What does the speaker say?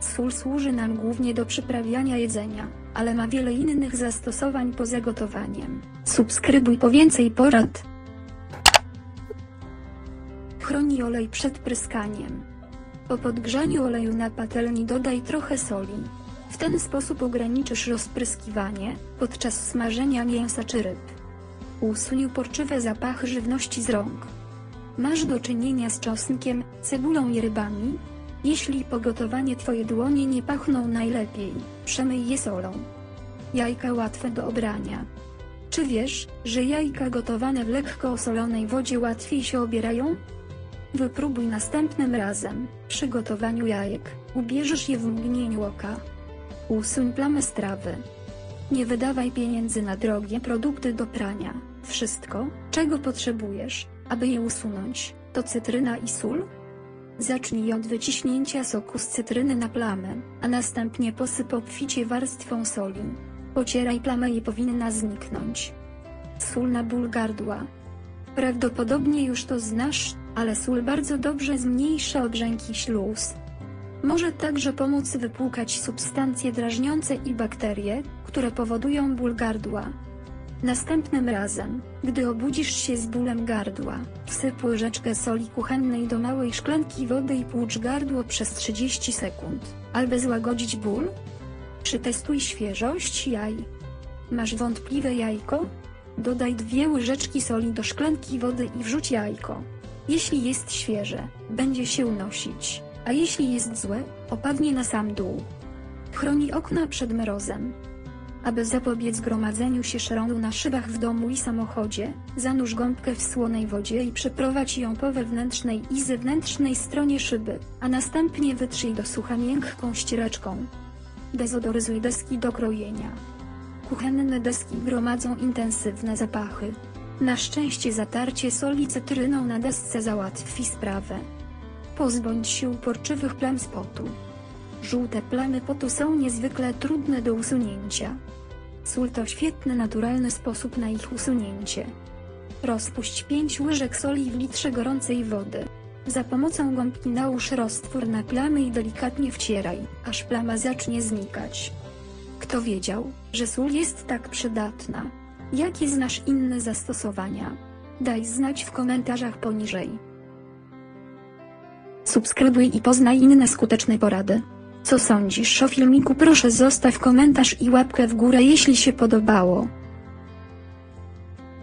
Sól służy nam głównie do przyprawiania jedzenia, ale ma wiele innych zastosowań poza gotowaniem. Subskrybuj po więcej porad. Chroni olej przed pryskaniem. Po podgrzaniu oleju na patelni dodaj trochę soli. W ten sposób ograniczysz rozpryskiwanie podczas smażenia mięsa czy ryb. Usuń uporczywe zapachy żywności z rąk. Masz do czynienia z czosnkiem, cebulą i rybami? Jeśli po gotowanie twoje dłonie nie pachną najlepiej, przemyj je solą. Jajka łatwe do obrania. Czy wiesz, że jajka gotowane w lekko osolonej wodzie łatwiej się obierają? Wypróbuj następnym razem. Przy gotowaniu jajek, ubierzesz je w mgnieniu oka. Usuń plamy strawy. Nie wydawaj pieniędzy na drogie produkty do prania. Wszystko, czego potrzebujesz, aby je usunąć, to cytryna i sól. Zacznij od wyciśnięcia soku z cytryny na plamę, a następnie posyp obficie warstwą soli. Pocieraj plamę i powinna zniknąć. Sól na ból gardła. Prawdopodobnie już to znasz, ale sól bardzo dobrze zmniejsza obrzęki śluz. Może także pomóc wypłukać substancje drażniące i bakterie, które powodują ból gardła. Następnym razem, gdy obudzisz się z bólem gardła, wsyp łyżeczkę soli kuchennej do małej szklanki wody i płucz gardło przez 30 sekund, aby złagodzić ból. Przetestuj świeżość jaj. Masz wątpliwe jajko? Dodaj dwie łyżeczki soli do szklanki wody i wrzuć jajko. Jeśli jest świeże, będzie się unosić, a jeśli jest złe, opadnie na sam dół. Chroni okna przed mrozem. Aby zapobiec gromadzeniu się szronu na szybach w domu i samochodzie, zanurz gąbkę w słonej wodzie i przeprowadź ją po wewnętrznej i zewnętrznej stronie szyby, a następnie wytrzyj do sucha miękką ściereczką. Dezodoryzuj deski do krojenia. Kuchenne deski gromadzą intensywne zapachy. Na szczęście zatarcie soli cytryną na desce załatwi sprawę. Pozbądź się uporczywych plam z potu. Żółte plamy potu są niezwykle trudne do usunięcia. Sól to świetny naturalny sposób na ich usunięcie. Rozpuść 5 łyżek soli w litrze gorącej wody. Za pomocą gąbki nałóż roztwór na plamy i delikatnie wcieraj, aż plama zacznie znikać. Kto wiedział, że sól jest tak przydatna? Jakie znasz inne zastosowania? Daj znać w komentarzach poniżej. Subskrybuj i poznaj inne skuteczne porady. Co sądzisz o filmiku proszę zostaw komentarz i łapkę w górę jeśli się podobało.